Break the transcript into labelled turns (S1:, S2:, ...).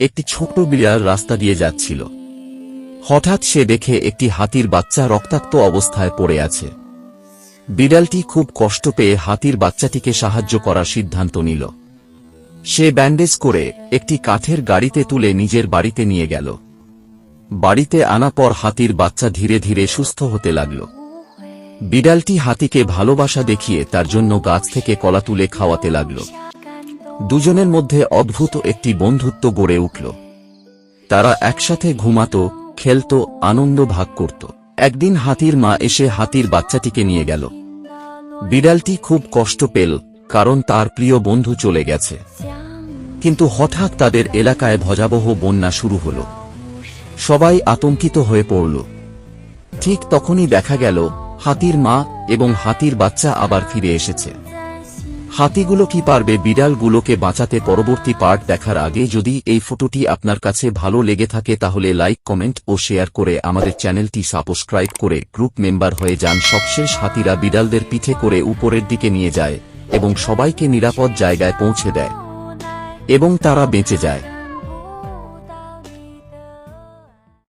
S1: একটি ছোট বিড়াল রাস্তা দিয়ে যাচ্ছিল। হঠাৎ সে দেখে একটি হাতির বাচ্চা রক্তাক্ত অবস্থায় পড়ে আছে। বিড়ালটি খুব কষ্ট পেয়ে হাতির বাচ্চাটিকে সাহায্য করার সিদ্ধান্ত নিল। সে ব্যান্ডেজ করে একটি কাঠের গাড়িতে তুলে নিজের বাড়িতে নিয়ে গেল। বাড়িতে আনা পর হাতির বাচ্চা ধীরে ধীরে সুস্থ হতে লাগল। বিড়ালটি হাতিকে ভালোবাসা দেখিয়ে তার জন্য গাছ থেকে কলা তুলে খাওয়াতে লাগল। দুজনের মধ্যে অদ্ভুত একটি বন্ধুত্ব গড়ে উঠল। তারা একসাথে ঘুমাত, খেলত, আনন্দ ভাগ করত। একদিন হাতির মা এসে হাতির বাচ্চাটিকে নিয়ে গেল। বিড়ালটি খুব কষ্ট পেল, কারণ তার প্রিয় বন্ধু চলে গেছে। কিন্তু হঠাৎ তাদের এলাকায় ভজাবহ বন্যা শুরু হল। সবাই আতঙ্কিত হয়ে পড়ল। ঠিক তখনই দেখা গেল, হাতির মা এবং হাতির বাচ্চা আবার ফিরে এসেছে। হাতিগুলো কি পারবে বিড়ালগুলোকে বাঁচাতে পরবর্তী পার্ট দেখার আগে যদি এই ফটোটি আপনার কাছে ভালো লেগে থাকে তাহলে লাইক কমেন্ট ও শেয়ার করে আমাদের চ্যানেলটি সাবস্ক্রাইব করে গ্রুপ মেম্বার হয়ে যান। সবশেষ হাতিরা বিড়ালদের পিঠে করে উপরের দিকে নিয়ে যায় এবং সবাইকে নিরাপদ জায়গায় পৌঁছে দেয় এবং তারা বেঁচে যায়।